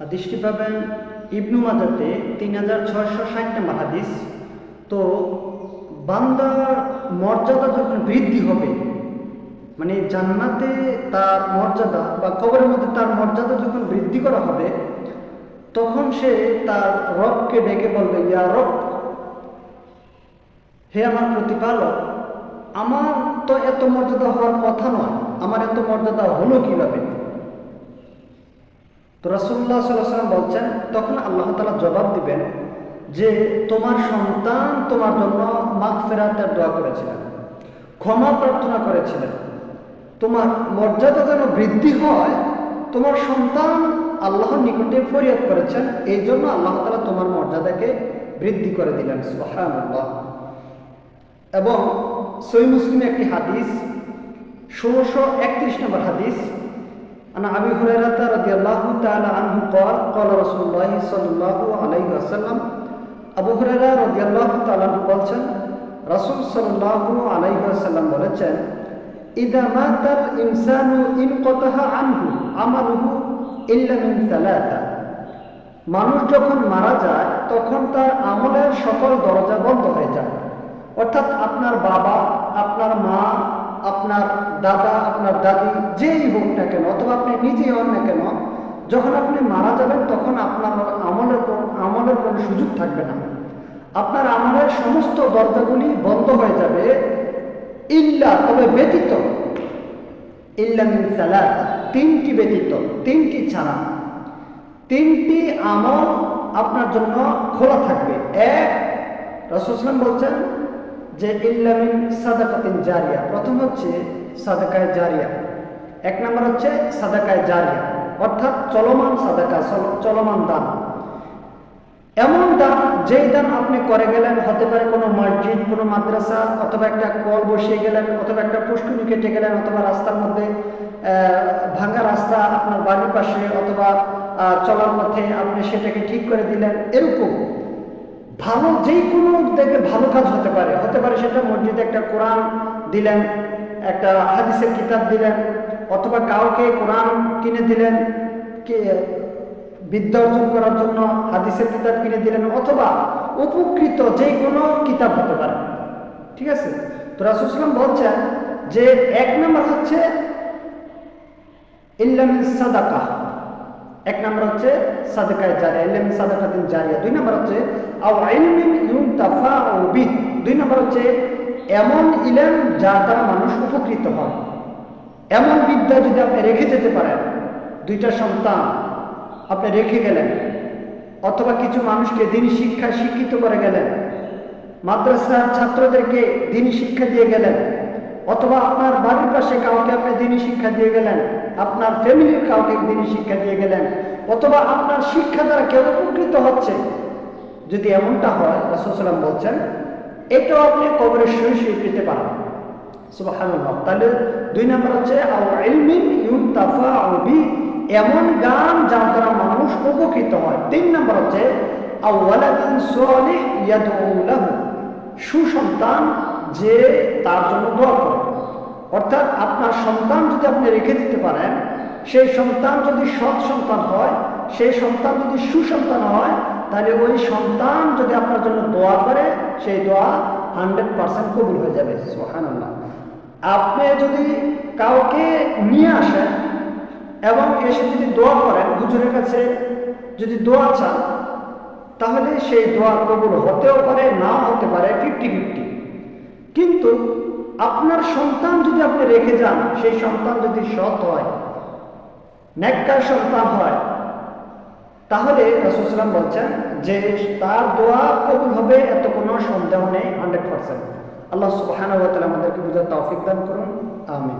হাদিসটি পাবেন ইবনু মাজাতে তিন হাজার ছয়শো ষাট নম্বর হাদিস। তো বান্দার মর্যাদা যখন বৃদ্ধি হবে মানে জান্নাতে তার মর্যাদা বা কবরের মধ্যে তার মর্যাদা যখন বৃদ্ধি করা হবে, তখন সে তার রবকে ডেকে বলবে, ইয়া রব, হে আমার প্রতিপালক, আমার তো এত মর্যাদা হওয়ার কথা নয়, আমার এত মর্যাদা হলো কীভাবে? তো রাসুল্লাহ সাল্লাম বলছেন, তখন আল্লাহ তালা জবাব দিবেন যে তোমার সন্তান তোমার জন্য মাঘ ফেরাতের দোয়া করেছিলেন, ক্ষমা প্রার্থনা করেছিলেন। তোমার মর্যাদা যেন বৃদ্ধি হয়, তোমার সন্তান আল্লাহর নিকটে ফরিয়াদ করেছেন, এই জন্য আল্লাহ তালা তোমার মর্যাদাকে বৃদ্ধি করে দিলেন, সুবহানাল্লাহ। এবং সই মুসলিমে একটি হাদিস, ষোলোশো একত্রিশ নম্বর হাদিস عن أبي هريرة رضي الله تعالى عنه قال قال رسول الله صلى الله عليه وسلم আবু হুরায়রা রাদিয়াল্লাহু তাআলা বলছেন রাসূল সাল্লাল্লাহু আলাইহি ওয়াসাল্লাম বলেছেন ইদা মাতাল ইনসানু ইনকাতাহা আনহু আমালুহু ইল্লা মিন সালাসা মানুষ যখন মারা যায় তখন তার আমলের সকল দরজা বন্ধ হয়ে যায় অর্থাৎ আপনার বাবা দাদি যেই হোক না কেন, অথবা আপনি নিজেই হন না কেন, যখন আপনি মারা যাবেন, তখন আপনার আমলের আমলের কোনো সুযোগ থাকবে না। আপনার আমলের সমস্ত দরজাগুলি বন্ধ হয়ে যাবে। ইল্লা, তবে ব্যতীত, ইল্লা মিন সালাত তিনটি ব্যতীত, তিনটি ছাড়া। তিনটি আমল আপনার জন্য খোলা থাকবে। এক রসুলাম বলছেন যে ইল্লামিন সাদাকাতিন জারিয়া। প্রথম হচ্ছে সাদাকায় জারিয়া। এক নম্বর হচ্ছে সাদাকায় জারিয়া, অর্থাৎ চলমান সাদাকা, চল- চলমান দান। এমন দান যেই দান আপনি করে গেলেন, হতে পারে কোনো মসজিদ, কোনো মাদ্রাসা, অথবা একটা কল বসিয়ে গেলেন, অথবা একটা পুষ্কুনি কেটে গেলেন, অথবা রাস্তার মধ্যে ভাঙা রাস্তা আপনার বাড়ির পাশে, অথবা চলার পথে আপনি সেটাকে ঠিক করে দিলেন, এরকম। ভালো যেই কোনো উদ্যোগে ভালো কাজ হতে পারে। হতে পারে সেটা মসজিদে একটা কোরআন দিলেন একটা হাদিসের কিতাব দিলেন, অথবা কাউকে কোরআন কিনে দিলেন, কে, বিদ্যা অর্জন করার জন্য হাদিসের কিতাব কিনে দিলেন, অথবা উপকৃত যে কোনো কিতাব হতে পারে। ঠিক আছে? তো রাসুসলাম বলছেন যে এক নম্বর হচ্ছে ইল্লামিন সাদাকা। এক নম্বর হচ্ছে, সাদাকায় জারিয়া। ইল্লামিন সাদাকাতিন জারিয়া। দুই নম্বর হচ্ছে, আও ইলমিন ইউনতাফাউ বিহ। দুই নম্বর হচ্ছে এমন ইলম যার দ্বারা মানুষ উপকৃত হয় এমন বিদ্যা যদি আপনি রেখে যেতে পারেন, দুইটা সন্তান আপনি রেখে গেলেন, অথবা কিছু মানুষকে দিন শিক্ষায় শিক্ষিত করে গেলেন, মাদ্রাসার ছাত্রদেরকে দিন শিক্ষা দিয়ে গেলেন, অথবা আপনার বাড়ির পাশে কাউকে আপনি দিনই শিক্ষা দিয়ে গেলেন, আপনার ফ্যামিলির কাউকে দিনই শিক্ষা দিয়ে গেলেন, অথবা আপনার শিক্ষা দ্বারা কেউ উপকৃত হচ্ছে। যদি এমনটা হয় রাসুলাম বলছেন এটাও আপনি কবরের শুয়ে শুয়ে পেতে পারেন। সুবহানাল্লাহ। তাহলে দুই নম্বর হচ্ছে এমন গান যার দ্বারা মানুষ উপকৃত হয়। তিন নম্বর হচ্ছে সুসন্তান যে তার জন্য দোয়া করে। অর্থাৎ আপনার সন্তান যদি আপনি রেখে দিতে পারেন, সেই সন্তান যদি সৎ সন্তান হয়, সেই সন্তান যদি সুসন্তান হয় তাহলে ওই সন্তান যদি আপনার জন্য দোয়া করে, সেই দোয়া হান্ড্রেড পার্সেন্ট কবুল হয়ে যাবে। সুবহানাল্লাহ। আপনি যদি কাউকে নিয়ে আসেন এবং এসে যদি দোয়া করেন, হুজুরের কাছে যদি দোয়া চান, তাহলে সেই দোয়া কবুল হতেও পারে না হতে পারে ফিফটি ফিফটি কিন্তু আপনার সন্তান যদি আপনি রেখে যান, সেই সন্তান যদি সৎ হয় নেককার সন্তান হয় তাহলে রাসুলাম বলছেন যে তার দোয়া কবুল হবে এত কোনো সন্দেহ নেই হান্ড্রেড পার্সেন্ট আল্লাহ সুবাহ আমাদেরকে বুঝার তৌফিক দান করুন। আমিন।